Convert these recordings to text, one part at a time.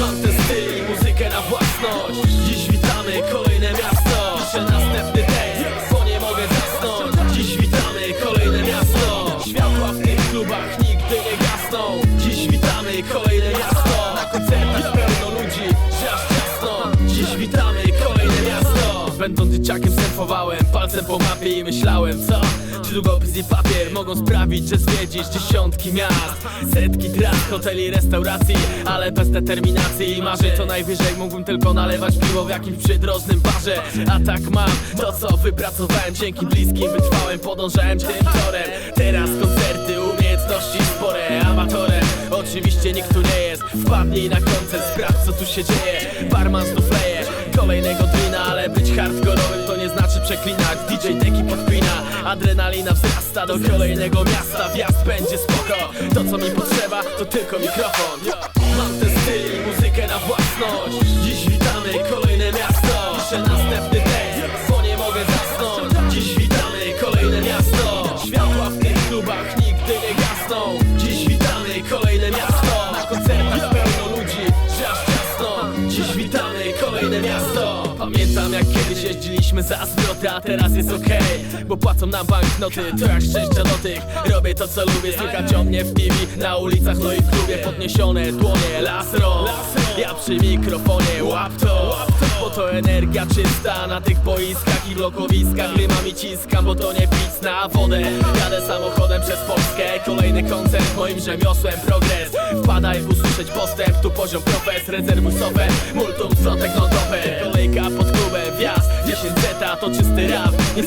Mam ten styl i muzykę na własność Dziś Dziś witamy kolejne miasto. Będąc dzieciakiem surfowałem palcem po mapie i myślałem co? Czy długopis i papier mogą sprawić, że zwiedzisz dziesiątki miast? Setki tras, hoteli, restauracji Ale bez determinacji. I marzeń To najwyżej mógłbym tylko nalewać piwo w jakimś przydrożnym barze. A tak mam to co wypracowałem. Dzięki bliskim wytrwałem, podążałem tym torem. Teraz koncerty, umiejętności spore. Amatorem, oczywiście nikt tu nie jest. Wpadnij na koncert, sprawdź co tu się dzieje. Barman znów kolejnego drina Ale być hardkorowym to nie znaczy przeklinać. DJ deki podpina, adrenalina wzrasta Do kolejnego miasta, wjazd będzie spoko To co mi potrzeba to tylko mikrofon. Mam ten styl i muzykę na własność jak kiedyś jeździliśmy za zwroty A teraz jest okej, bo płacą nam banknoty To jak szczęścia do tych. Robię to co lubię, słychać o mnie w TV Na ulicach, no i w klubie Podniesione dłonie, las rąk Ja przy mikrofonie, łap to. Bo to energia czysta Na tych boiskach i blokowiskach. Rymami ciskam, bo to nie pic na wodę. Jadę samochodem przez Polskę Kolejny koncert, moim rzemiosłem progres. Wpadaj, usłyszeć postęp Tu poziom profes, rezerwuj Multum, zwrotek to czysty rap. Nie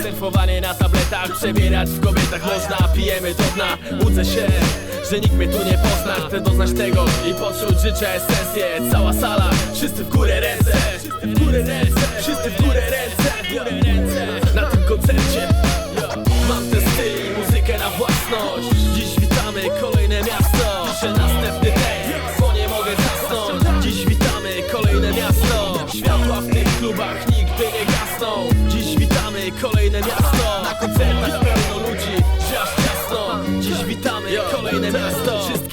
na tabletach Przebierać w kobietach można. Pijemy do dna, łudzę się że nikt mnie tu nie pozna. Chcę doznać tego i poczuć życzę esencję Cała sala, wszyscy w górę ręce. Wszyscy w górę ręce, wszyscy w górę ręce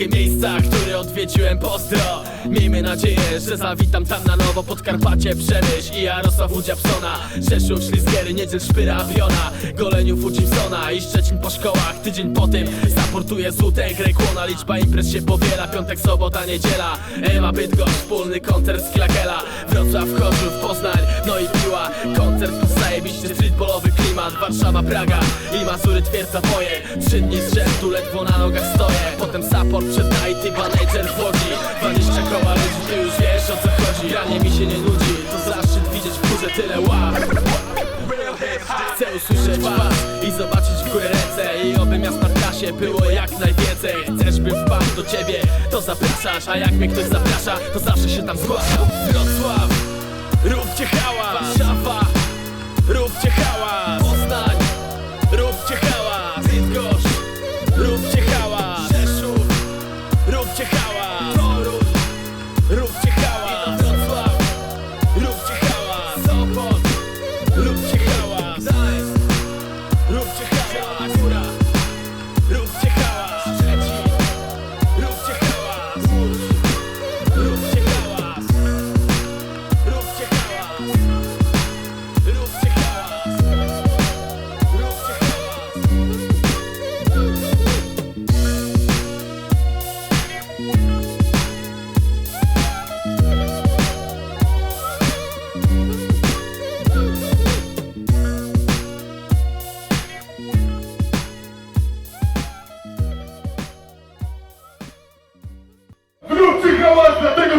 Wszystkie miejsca, które odwiedziłem pozdro. Miejmy nadzieję, że zawitam tam na nowo Podkarpacie, Przemyśl i Jarosław u Dziabsona Rzeszów, Ślizgiery, Niedziel, Szpyra, Aviona Goleniów u Gibsona i Szczecin po szkołach. Tydzień po tym zaportuję Złutek, Rekłona. Liczba imprez się powiela, piątek, sobota, niedziela. Ema, Bydgoszcz, wspólny koncert z Klakela. Wrocław, Chorzów, Poznań, no i Piła. Koncert zajebiście streetballowy klimat. Warszawa, Praga i Mazury, Twierdza Woje Trzy dni z rzędu, ledwo na nogach stoję Potem support przed night i manager w Łodzi 20 koła ludzi, ty już wiesz o co chodzi. Granie mi się nie nudzi, to zaszczyt widzieć w górze tyle ław Chcę usłyszeć was i zobaczyć w górę ręce. I oby miast na trasie było jak najwięcej. Chcesz bym wpadł do ciebie, to zapraszasz A jak mnie ktoś zaprasza, to zawsze się tam zgłaszam. Wrocław,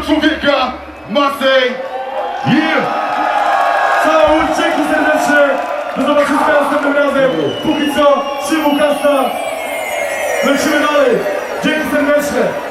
tego człowieka, Masej! Yeah! Całe dzięki serdecznie. Do zobaczenia następnym razem. Póki co, Szymu Kasta. Lecimy dalej. Dzięki serdecznie.